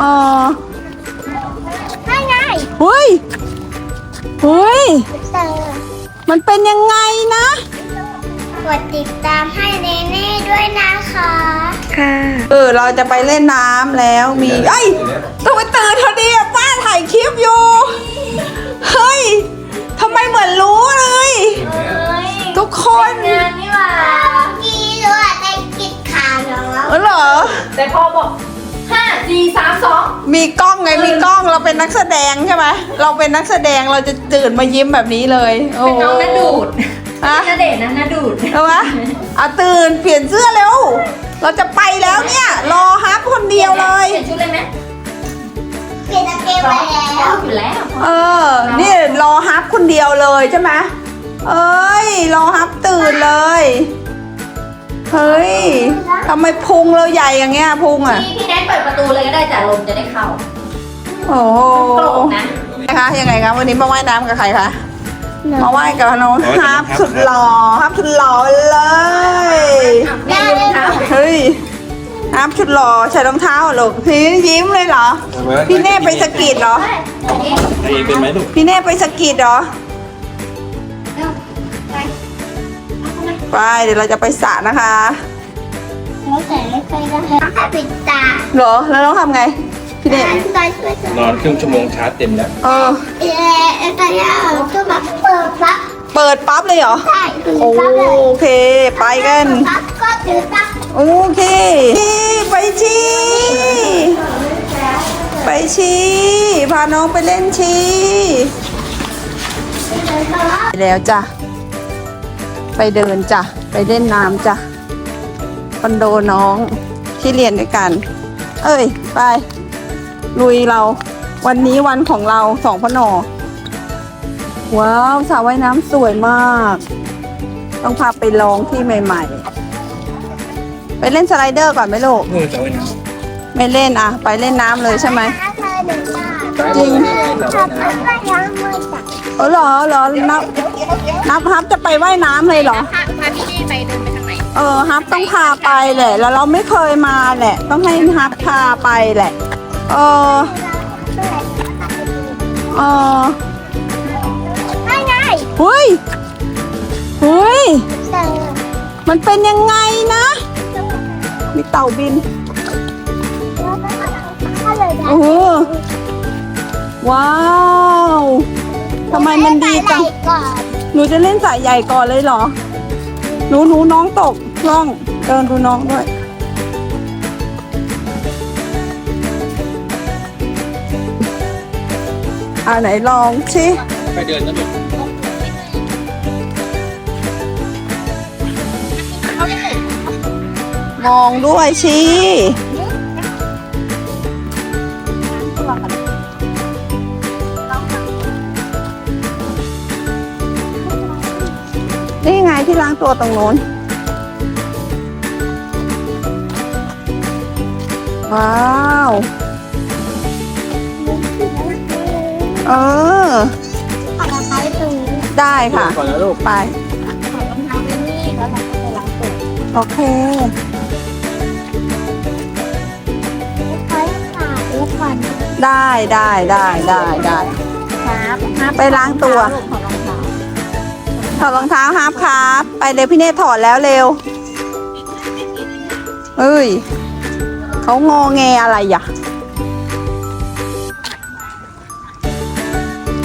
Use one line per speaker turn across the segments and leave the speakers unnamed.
เออ
ให้ไง
เฮ้ยเฮ้ย
เตอ
มันเป็นยังไงนะ
กดติดตามให้เนเน่ด้วยนะคะ
ค่ะเออ เราจะไปเล่นน้ำแล้วมี เอ้ยต้องไปตื่นเธอดีอะป้าถ่ายคลิปอยู่ เฮ้ยทำไมเหมือนรู้เลยทุกคน
งานนี่ว่า กี่รู้อะได้กิดขาน้องแล้ว
เออเหรอ
แต่พอบอก ห้าสี่สามสอง
มีกล้องไงมีกล้องเราเป็นนักแสดงใช่ไหมเราเป็นนักแสดงเราจะตื่นมายิ้มแบบนี้เลยโอ้
เป็นน้องนาดูด
อะ
นาเดชน์นะนาดูด
เอาวะอะตื่นเปลี่ยนเสื้อเร็ว เราจะไปแล้วเนี่ย รอฮับคนเดียวเลย
เปลี่ยนชุดเลยไหม
เปลี่ยนตะเกียบไปแล้ว
อยู่แล้ว
เออ นี่รอฮับคนเดียวเลยใช่ไหมเอ้ย รอฮับตื่นเลย เฮ้ยทำไมพุงเราใหญ่อย่างเงี้ยพุงอะ
พี่พี่แนทเปิดประตูเลยก็ได้จ้ะลมจะได้เข้า
โอ้โห
โกรกนะ
นะคะยังไงคะวันนี้มาว่ายน้ำกับใครคะ มาว่ายกับน้องฮับสุดหล่อฮับสุดหล่อเลย
แม่ยืนเท้า
เฮ้ยฮับสุดหล่อใส่รองเท้าเหรอลูกพี่ยิ้มเลยเหรอ พี่เน่ไปสะกิดเหรอ
ไอเองเป็นไหมลูก
พี่เน่ไปสะกิดเหรอ ไปเดี๋ยวเราจะไปสระนะคะ
แล้วแต่ไม่ไปนะคะปิดตา
เหรอแล้วต้องทำไงพี่เน่
ตาช่วยส
นอนครึ่งชั่วโมงชาร์จเต็มแล้ว
เออ
เอ๊ะตอนนี้ก็แบบเปิดปั๊บ
เปิดปั๊บเลยเหรอ
ใช่คือ
โอ
ปั๊บเลย
เค ไปกัน
ปั๊บก็ถือปั๊บ
โอเคไปชีไปชีพาน้องไปเล่นชีไปแล้วจ้ะ ไปเดินจ้ะ ไปเล่นน้ำจ้ะคอนโดน้องที่เรียนด้วยกัน เอ้ย ไป ลุยเรา วันนี้วันของเราสองพนอว้าวสระว่ายน้ำสวยมาก ต้องพาไปลองที่ใหม่ ๆ ไปเล่นสไลเดอร์ก่อนไหมลูก
เออจะไว้นะ
ไม่เล่นอะ ไปเล่นน้ำเลยใช่ไหม
ถ้าเธอหนึ่งตา
จริง
ถ้าเธอก็ยังมือจับ
เออเหรอเหรอนับ นับฮับจะไปว่ายน้ำเลยเหรอ
พาพี่นี่ไปเดินไปทางไหน
เออฮับต้องพาไปแหละ แล้วเราไม่เคยมาแหละ ต้องให้ฮับพาไปแหละ เออ เออ
ให้ไง
เฮ้ยเฮ้ย
เตอ
มันเป็นยังไงนะ มีเต่าบิน
ถ้าเลยนะ
โอ้โหว้าว ทำไมมันดีจัง
ก่อน
หนูจะเล่นสายใหญ่ก่อนเลยเหรอ หนูหนูน้องตกล่อง เดินดูน้องด้วย อ่าไหนลองสิ
ไปเดินนะลูก
มองด้วยสิ ที่ล้างตัวตรงโน้น ว้าว เออ
ขอราคาตรงนี้
ได้ค่ะ
ก่อนนะลูก
ไป
ขอรองเท้าไปนี่แล้วเราก็ไปล้างตัว
โอเค
ค่อยขาดแล้วก่อน
ได้ได้ได้ได้ได้
ครับ
ไปล้างตัว ถอดรองเท้าฮาร์ปครับ ไปเร็วพี่เนทถอดแล้วเร็วเฮ้ยเขางอแงอะไรอะ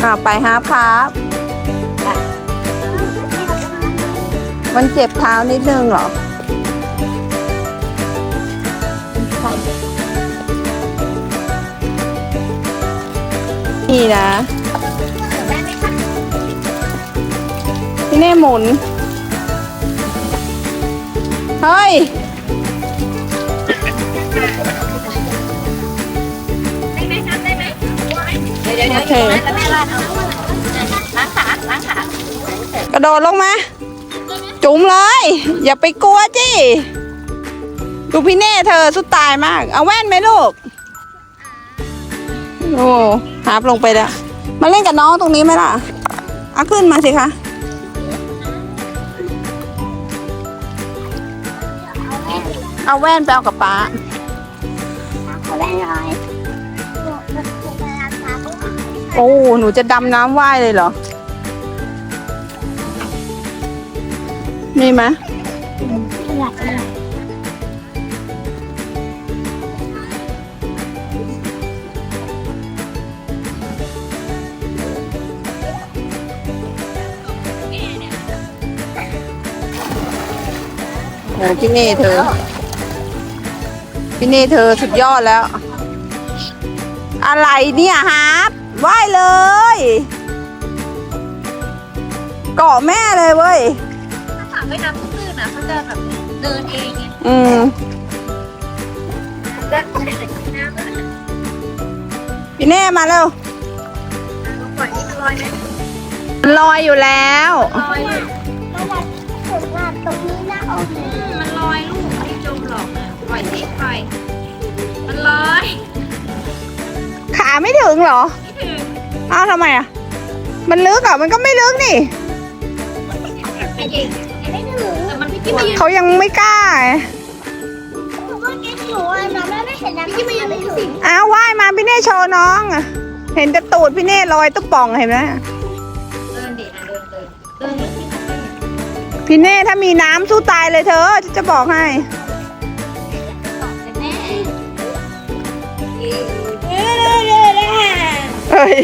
อ่าไปฮาร์ปครับมันเจ็บเท้านิดนึงเหรอนี่นะ พี่เน่หมุน เฮ้ย
เดี๋ยวเดี๋ยว
โอเค
แล้วแม่ลาดเอาล้างขาล้างขาก
ระโดดลงมา จุ๋มเลย อย่าไปกลัวจิดูพี่เน่เธอสุดตายมาก เอาแว่นไหมลูก โอ้หาบลงไปแล้ว มาเล่นกับน้องตรงนี้ไหมล่ะเอาขึ้นมาสิคะ เอาแว่นไปเอากับป๊า
ขอแบ่งหน่อย
โอ้หนูจะดำน้ำว่ายเลยเหรอนี่ไหมโอ้พี่เน่เธอ พี่เน่เธอสุดยอดแล้ว อะไรเนี่ยฮาร์ปว่ายเลย เกาะแม่เลยเว้ย
ถ้าถามไปน้ำตื้นๆนะเขาจะแบบเดินเองไง
อืม
เดินไม่ได้แต่น้ำนะ
พี่เน่มาเร็ว
ปล่อยนี่มันลอยไหม
มันลอยอยู่แล้ว
ลอยลูก
มาอยากถึงว่าตรงนี้นะโอเค
อืมมันลอยลูกไม่จมหรอกนะปล่อยสิปล่ อยมันลอย
ขาไม่ถึงเหรอ
ไม่ถึง
อ้าวทำไมอะ มันลึกอะ มันก็ไม่ลึกนี่
ไม่จริงไม่ถึงแต่มันพี่กิ๊บมายืน
เขายังไม่กล้าไง
เพราะว่าแกหนูอะน้ำไม่เห็นน้ำที่มันยังไม่ถึง
อ้าวว่ายมาพี่เน่โชว์น้องอะเห็นแต่ตูดพี่เน่ลอยตุ๊บป่องเห็นไหม
เดินดิอะเดินเดินเดินนิดนึง
พี่เน่ถ้ามีน้ำสู้ตายเลยเธอจะบอกให้ เฮ้ย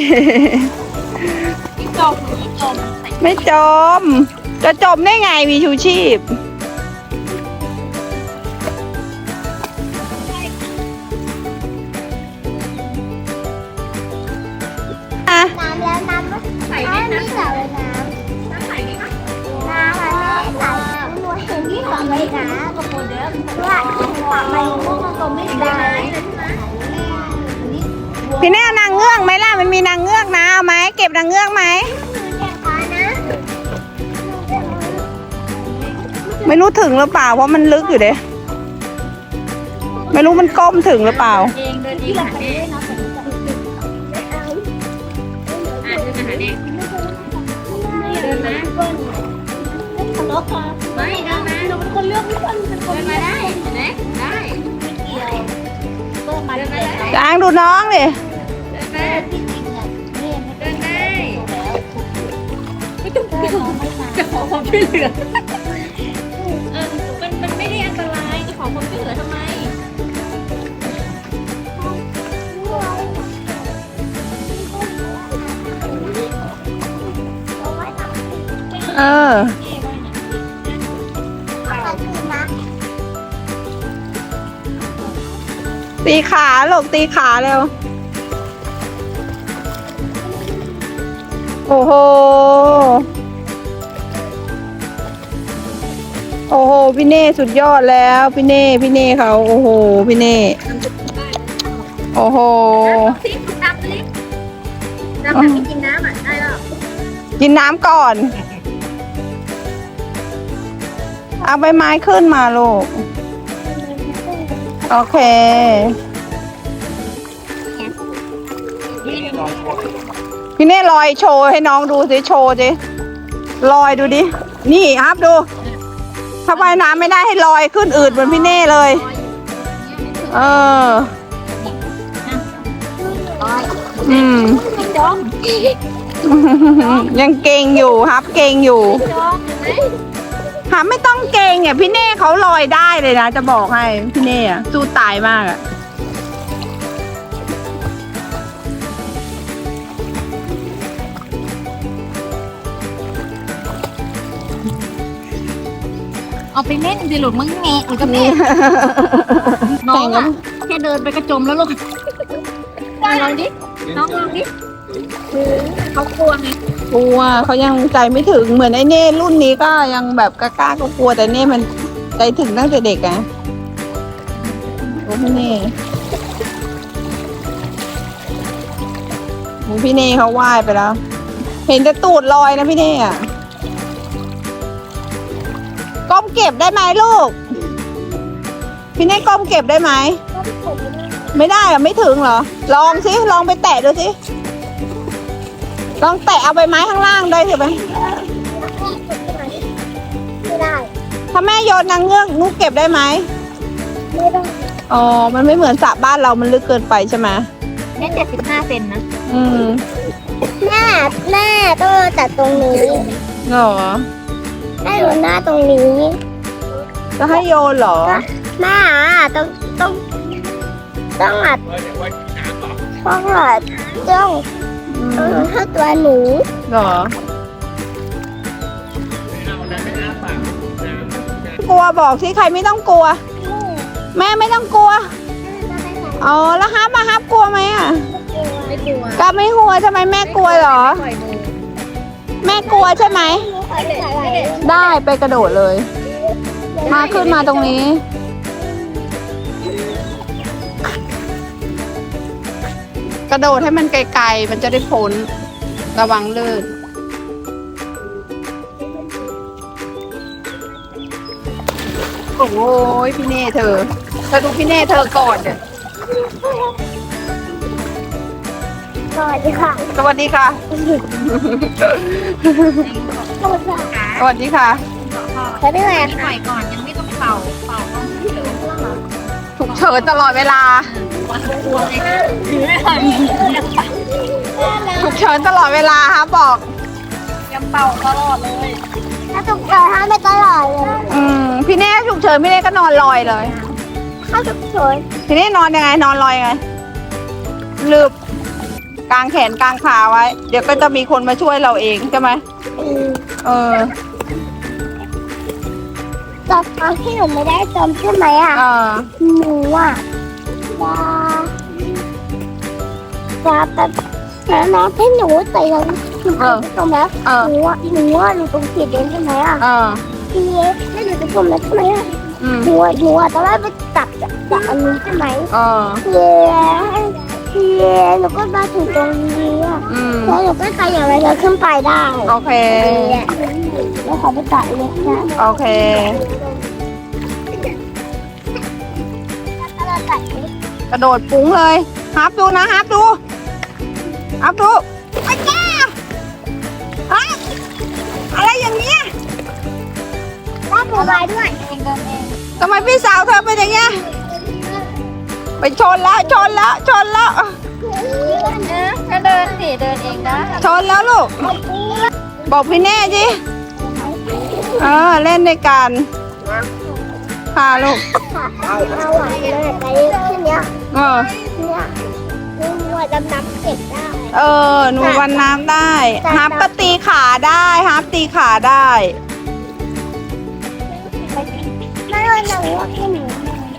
พี่จมหรือจมใส่
ไม่จม จะจมได้ไงมีชูชีพ อะ
น้ำแล้วน้ำ
ใส่
น้ำ
ได้
ไม่
นะ
ใส่เลยน้
น้ำใส่ได้ไหมำ
น้ำอะแม่ใส่หนูเห็นที่ฝั่งเลยนะ
กระโปรงเดิม
ว่าฝั่งมันพวกมันก็ไม่ได้
พี่แน่เอานางเงือกไหมล่ะ มันมีนางเงือกนะเอาไหมเก็บนางเงือกไหม
แกขอนะ
ไม่รู้ถึงหรือเปล่าเพราะมันลึกอยู่เด้ไม่รู้มันก้มถึงหรือเปล่า
เองเดินเองหาเองอะเดินมาหาเด็กเดินมาทะเลาะกันไม่เดินมาเราเป็นคนเลือกไม่คนเป็นคนมาได้เห็นไหมได้ไม่ มาเดินมาได้
จางดูน้องดิ
เดินมาเดินได้ไม่ต้องจะขอความช่วยเหลือเออมันมันไม่ได้อันตราย จะขอความช่วยเหลือทำไม
เออ ตีขาลูกตีขาเร็ว โอ้โห โอ้โห พี่เน่สุดยอดแล้ว พี่เน่ พี่เน่เขาโอ้โห พี่เน่ โอ้โห
ซิดำลิดำแบบไม่กินน้ำอะ ได้แล้ว
กินน้ำก่อน เอาใบไม้ขึ้นมาลูก โอเค พี่เน่ลอยโชว์ให้น้องดูสิ โชว์สิลอยดูดิ นี่ครับดูถ้าว่ายน้ำไม่ได้ให้ลอยขึ้นอืดเหมือนพี่เน่เลย เออ อืม
จม
ยังเก่งอยู่ครับ เก่งอยู่
จมเห็นไหม
หาไม่ต้องเก่งเนี่ยพี่เน่เขาลอยได้เลยนะ จะบอกให้พี่เน่อะสู้ตายมากอะ
เอาไปเล่นดิหลุดมึงแงะกับแม่น้องอะแค่เดินไปกระจมแล้วลูกลองดิน้องลองดิเขากลัวไง
กลัวเขายังใจไม่ถึงเหมือนไอ้เน่รุ่นนี้ก็ยังแบบกล้าๆก็กลัวแต่เน่มันใจถึงตั้งแต่เด็กอะโอ้พี่เน่โอ้พี่เน่เขาว่ายไปแล้ว เห็นแต่ตูดลอยนะพี่เน่อะก้มเก็บได้ไหมลูก พี่เน่ก้มเก็บได้ไหม ไม่ได้อะไม่ถึงเหรอ ลองสิลองไปแตะดูสิ ลองแตะเอาใบไม้ข้างล่างได้ใช่ไหม
ไม่ได้
ถ้าแม่โยนนางเงือกนุกเก็บได้ไหม
ไม่ได้
อ๋อ มันไม่เหมือนสระบ้านเรามันลึกเกินไปใช่ไหม
เนี่ยเจ็ดสิบห้าเซนนะ
อืม
แม่แม่ต้องมาตัดตรงนี้
เหรอ
แม่อยู่หน้าตรงนี้
จะให้โยนเหรอ
แม่อะต้องต้องต้องอัดต้องอัดต้อง
อื
ต้อง
ม
ให้ตัวหนู
เหรอ กลัวบอกที่ใครไม่ต้องกลัว แม่ไม่ต้องกลัว อ๋อ แล้วฮับมาฮับกลัวไหมอะ
ไม่กลัว
ก็ไม่หัวใช่ไหมแม่กลัวเหรอ
ปล่อยมือ
แม่กลัวใช่ไหมได้ไปกระโดดเลย มาขึ้นมาตรงนี้ กระโดดให้มันไกลๆ มันจะได้พ้นระวังลื่นโอ้ยพี่เน่เธอเธอดูพี่เน่เธอก่อนเดี๋ยว
สวัสดีค่ะ
สวัสดีค่ะ สวัสดีค่ะ
เขาได้ไง
ปล่อยก่อนยังไม่ต้องเป่าเป่าต้องถือ
ฉุกเฉินตลอดเวลา
กลัวเลยถือไม่ทัน
ฉุกเฉินตลอดเวลาครับบอก
ยังเป่าตลอดเลย
ถ้าถูกเฉินห้ามไม่ตลอดเลย
อืมพี่เน่ฉุกเฉินพี่เน่ก็นอนลอยเลย
ถ้าถูกเฉิน
พี่เน่นอนยังไงนอนลอยยังไงลืบกางแขนกางขาไว้ เดี๋ยวก็จะมีคนมาช่วยเราเองใช่ไหม
อืม
เออ
ตอนตอนที่หนูไม่ได้จมใช่ไหมอะ
เออ
หนูอะจะจะแบบแล้วน้องให้หนูแต่ยังหนู
เออ
ตรงแล้ว
เออ
หนูอะหนูอะหนูตรงขีดเดินใช่ไหมอะ
เออ
ทีนี้ไม่หนูจะจมแล้วใช่ไหมอะ
อืม
หนูอะหนูอะตอนแรกไปจับจับจับอันนี้ใช่ไหม
เออ
เย้เย้หนูก็มาถึงตรงนี้อะ
อืม
แล้วหนูก็ขยับอะไรก็ขึ้นไปได้
โอเค
แล้วขอ ไปตัดเล็กนะ
โอเคกระโดดปุ้งเลยฮับดูนะฮับดูฮับดูไอ้แก้ฮะอะไรอย่างเงี้ย
รับหนูไปด้วย
ทำไมพี่สาวเธอเป็นอย่างเงี้ยไปชนแล้วชนแล้วชนแล้ว
ก็เดินสิเดินเองได้
ชนแล้วลูก บอกพี่แน่จิ เออเล่นในการพาลูก
เอาเอาอะเลยไปขึ้นเนี้ย
เออ
เนี่ยหนูว่าดำน้ำเก็บได้
เออหนูวันน้ำได้ฮับก็ตีขาได้ฮับตีขาได้
ไม่ว่าหนูว่าแค่หนู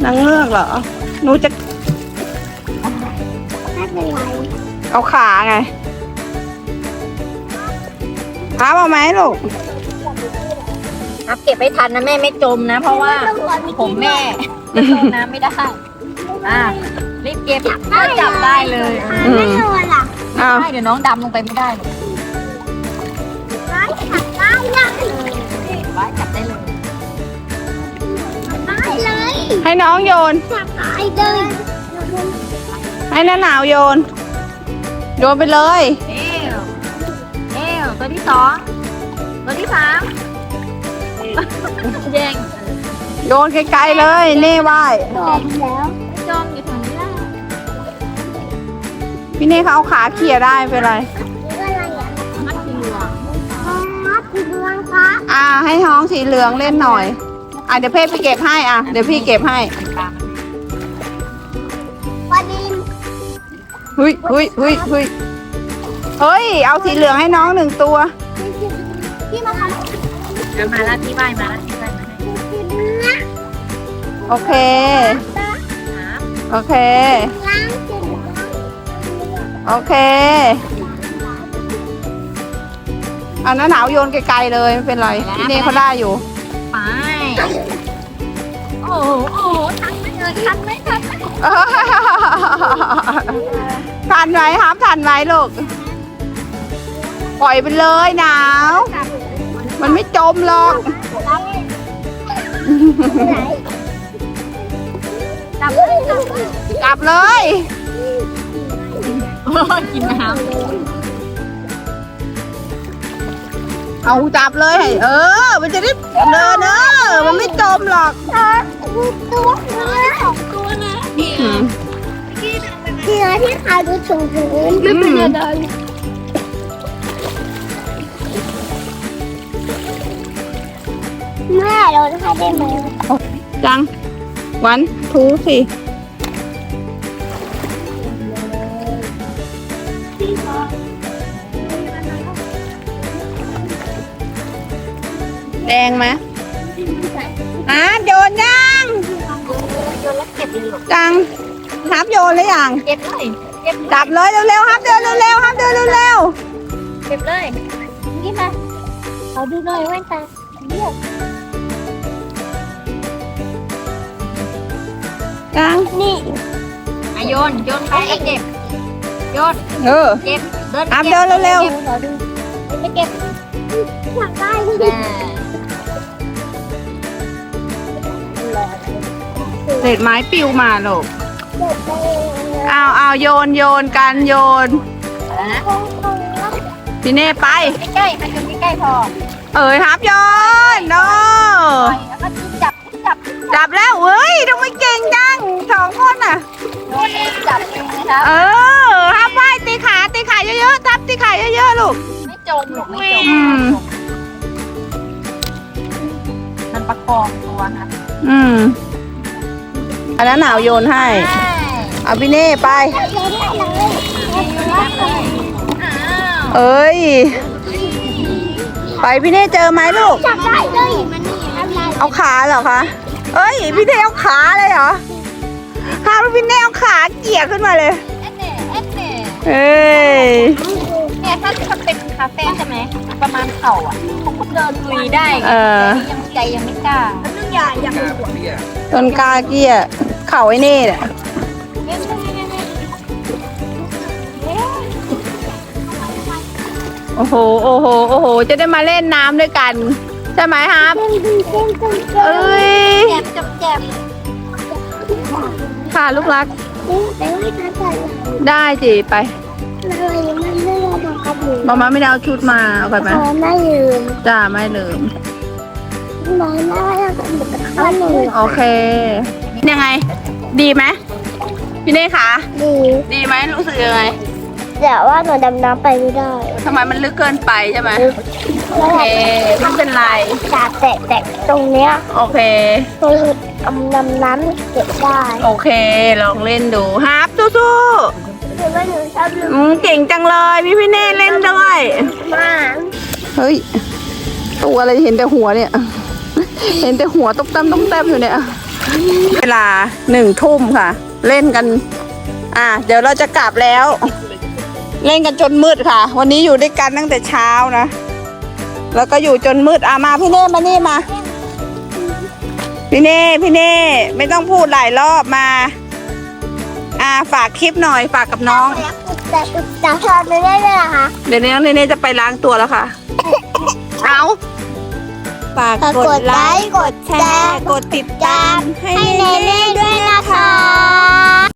นางเงือกเหรอหนูจะ
ไม่เป็นไร
เอาขาไงฮับเอาไหมลูก
ครับเก็บไม่ทันนะแม่ไม่จมนะ เพราะว่าผมแม่จมน้ำไม่ได้อะรีบเก็บก็จับได้เลย
อืม
ไม่โดนล่ะ
อ้าว
ได้เดี๋ยวน้องดำลงไปไม่ได้หรอก
ไม่ถักได้ได้
ไว้จับได้เลย
ได้เลย
ให้น้องโยน
ถักได้เลย
ให้น้าหนาวโยน โยนไปเลย
เอวเอวตัวที่สองตัวที่สาม แย่ง
โยนไกลๆเลยเน่ไหว
จบแล้ว
จมอยู่ตรงนี้ได้
พี่เน่เขาเอาขาเขี่ยได้ไม่เป็นไร
นี่อะไรอะ
มัดเหลือง
อ๋อคือดวงคะ
อ่า ให้ท้องสีเหลืองเล่นหน่อย อะเดี๋ยวเพ่พี่เก็บให้อะเดี๋ยวพี่เก็บให้
ตาม
พอดี
เฮ้ยเฮ้ยเฮ้ยเฮ้ยเฮ้ยเอาสีเหลืองให้น้องหนึ่งตัว
ที่มาทำ
มันมาแล้วที่บ้านมาแล้วที่บ้านมาให้
โอเคโอเค โอเคอันนั้นหนาวโยนไกลๆเลยไม่เป็นไรพี่เน่เขาได้อยู่
ไป โอ้โหโอ้โหทันไหมเออทันไหมทันไหม
ทันไหมครับทันไหมลูก ปล่อยไปเลยหนาว มันไม่จมหรอก
จับเลยจับ
กลับเลย
โอ้ยกินน้
เอาจับเลย เออ มันจะได้เดินเออมันไม่จมหรอก
ตัวสองตัวนะเสือที่ขาดูสูงสูง
ไม่เป็นไร
แม่โดนให้ได้ไหม
จัง วันทูสิแดงไหมอะโยนยัง
โยนแล้วเก็บเลยลูก
จังฮับโยนเลยยัง
เก็บเลยเก็บ
จับเลยเร็วๆฮับเดินเร็วๆฮับเดินเร็ว
เก็บเลยนี่มาเขาดูหน่อยแว่นตาเลือ ก
ๆจัง
นี่
อะโยนโยนไปเก็บโยน
เออ
เก็บเดิน
อะเดินเร็วๆ
ก็บขอดูไปเก็บ
อยากได้
อ่า
เศษไม้ปิวมาลูก
เด็กไป
อ้าวอ้าวโยนโยนกันโยน
เอาละนะ
คงคงแล้ว
พี่เน่ไป
ใกล้ๆมันอยู่ใกล้ๆพอ
เอ๋ยฮับโยนโน
ปล่อยแล้วก็ จับจับ
จับแล้วเฮ้ยทำไมเก่งจังสองคนอะ
โยนเองจับเองนะครับ
เออฮับไว้ตีขาตีขาเยอะๆทับตีขาเยอะๆลูก
ไม่จมหรอกไม่จม
อืม
มันประคองตัวนะ
อืมอันนั้นหนาวโยนให้
ใช่
เอาพี่เน่ไป
เดี๋ยวได้เลย
อ้าว
เอ้ย ไปพี่เน่เจอไหมลูก
จับได้เลยมันนี่ทำลาย
เอาขาเหรอคะ เอ้ยพี่เน่เอาขาเลยเหรอฮาพี่เน่เอาขาเกี่ยขึ้นมาเลย
เอ็ดเน่เอ็ดเน่
เอ้ย
เนี่ยถ้าถ้าเป็นคาเฟ่ใช่ไหมประมาณเข่าอะเขาก็เดินลุยได้ไง
เออ
แต่นี่ยังใจยังไม่กล้านึ่งใหญ่อยาก
ต้นกล้าเกี้ยเข่าไอ้เน่เนี่ยโอ้โห โอ้โห โอ้โห จะได้มาเล่นน้ำด้วยกัน ใช่ไหมครับ
เต้นเต้นเต้นเต้น
เอ้ย
แจ็บจับแจ็บ
ค่ะลูกรัก
แต่ว่าถ้าจัด
ได้จีไป
เลยมันไม่ได้บังคับหนู
มาม่าไม่ได้เอาชุดมาเอาไปไหม
ขอไม่ลืม
จ้าไม่ลืม
น้อยน่าจะเป็นข้อหนึ่ง
โอเค ยังไง ดีไหมพี่เน่คะ
ดี
ดีไหมรู้สึกยังไง
แต่ว่าหนูดำน้ำไปไม่ได้
ทำไมมันลึกเกินไปใช่ไหม โอเคไม่เป็นไร
จาแตะแตะตรงเนี้ย
โอเค
หนูดำน้ำน้ำเก็บได้
โอเค ลองเล่นดูฮับสู้
หรือว่าหนูชอบลืม
ๆอืมเก่งจังเลยพี่พี่เน่เล่นด้วย
มาก
เฮ้ย ตัวอะไรเห็นแต่หัวเนี่ย เห็นแต่หัวตุ๊บตั้มตุ๊บตั้มอยู่เนี่ย เวลาหนึ่งทุ่มค่ะ เล่นกัน อะ เดี๋ยวเราจะกลับแล้ว เล่นกันจนมืดค่ะ วันนี้อยู่ด้วยกันตั้งแต่เช้านะ แล้วก็อยู่จนมืดอะมาพี่เน่มานี่มา พี่เน่พี่เน่ไม่ต้องพูดหลายรอบมา อ่าฝากคลิปหน่อยฝากกับน้อง
แต่แต่ชอบไม่ได้เลยเหรอคะ
เดี๋ยวนี้น้องเนเน่จะไปล้างตัวแล้วค่ะ เอาฝากกดไลค์กดแชร์ กดติดตามให้
ให้
เน
เน
เน่
เน่
ด้
ด้
ว
วยย
นะ
นะคะคะ